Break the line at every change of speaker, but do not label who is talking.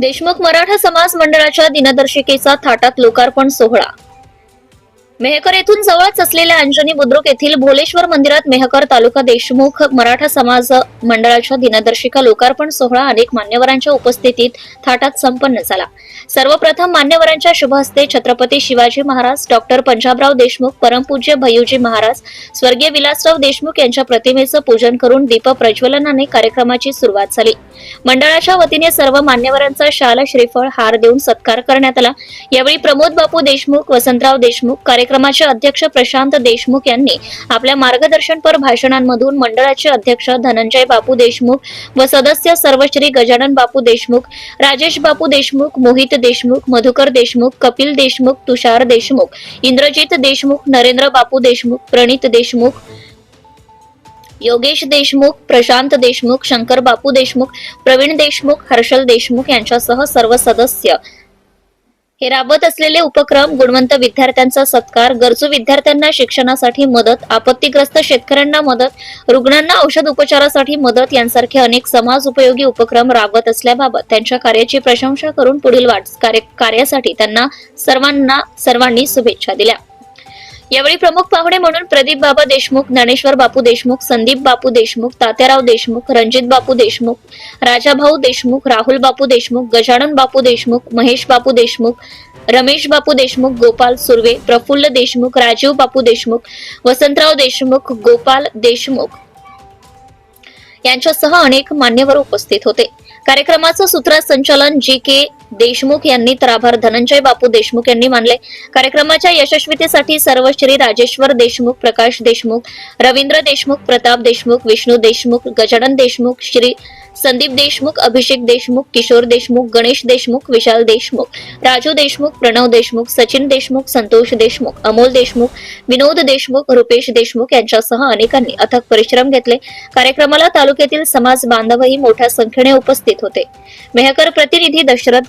देशमुख मराठा समाज मंडळाच्या दिनदर्शिकेचा थाटात लोकार्पण सोहळा. मेहकर येथून जवळच असलेल्या अंजनी बुद्रुक येथील भोलेश्वर मंदिरात मेहकर तालुका देशमुख मराठा समाज मंडळाच्या दिनदर्शिका लोकार्पण सोहळा अनेक मान्यवरांच्या उपस्थितीत थाटात संपन्न झाला. सर्वप्रथम मान्यवरांच्या शुभ हस्ते छत्रपती शिवाजी महाराज डॉक्टर पंजाबराव देशमुख परमपूज्य भैयूजी महाराज स्वर्गीय विलासराव देशमुख यांच्या प्रतिमेचं पूजन करून दीप प्रज्वलनाने कार्यक्रमाची सुरुवात झाली. मंडळाच्या वतीने सर्व मान्यवरांचा शाल श्रीफळ हार देऊन सत्कार करण्यात आला. यावेळी प्रमोद बापू देशमुख वसंतराव देशमुख कार्यक्रमाचे अध्यक्ष प्रशांत देशमुख यांनी आपल्या मार्गदर्शनपर भाषणांमधून मंडळाचे अध्यक्ष धनंजय बापू देशमुख व सदस्य सर्वश्री गजानन बापू देशमुख राजेश बापू देशमुख मोहित देशमुख मधुकर देशमुख कपिल देशमुख तुषार देशमुख इंद्रजित देशमुख नरेंद्र बापू देशमुख प्रणित देशमुख योगेश देशमुख प्रशांत देशमुख शंकर बापू देशमुख प्रवीण देशमुख हर्षल देशमुख यांच्यासह सर्व सदस्य हे राबवत असलेले उपक्रम गुणवंत विद्यार्थ्यांचा सत्कार गरजू विद्यार्थ्यांना शिक्षणासाठी मदत आपत्तीग्रस्त शेतकऱ्यांना मदत रुग्णांना औषध उपचारासाठी मदत यांसारखे अनेक समाज उपयोगी उपक्रम राबवत असल्याबाबत त्यांच्या कार्याची प्रशंसा करून पुढील वाट कार्य- कार्यासाठी त्यांना सर्वांना सर्वांनी शुभेच्छा दिल्या. यावेळी प्रमुख पाहुणे म्हणून प्रदीप बाबा देशमुख ज्ञानेश्वर बापू देशमुख संदीप बापू देशमुख तात्याराव देशमुख रणजित बापू देशमुख राजाभाऊ देशमुख राहुल बापू देशमुख गजानन बापू देशमुख महेश बापू देशमुख रमेश बापू देशमुख गोपाल सुर्वे प्रफुल्ल देशमुख राजीव बापू देशमुख वसंतराव देशमुख गोपाल देशमुख यांच्यासह अनेक मान्यवर उपस्थित होते. कार्यक्रमाचं सूत्रसंचालन जी के देशमुख यांनी तर आभार धनंजय बापू देशमुख यांनी मानले. कार्यक्रमाच्या यशस्वीतेसाठी सर्व श्री राजेश्वर देशमुख प्रकाश देशमुख रवींद्र देशमुख प्रताप देशमुख विष्णू देशमुख गजानन देशमुख श्री संदीप देशमुख अभिषेक देशमुख किशोर देशमुख गणेश देशमुख विशाल देशमुख राजू देशमुख प्रणव देशमुख सचिन देशमुख संतोष देशमुख अमोल देशमुख विनोद देशमुख रुपेश देशमुख यांच्यासह अनेकांनी अथक परिश्रम घेतले. कार्यक्रमाला तालुक्यातील समाज बांधवही मोठ्या संख्येने उपस्थित होते. मेहकर प्रतिनिधी दशरथ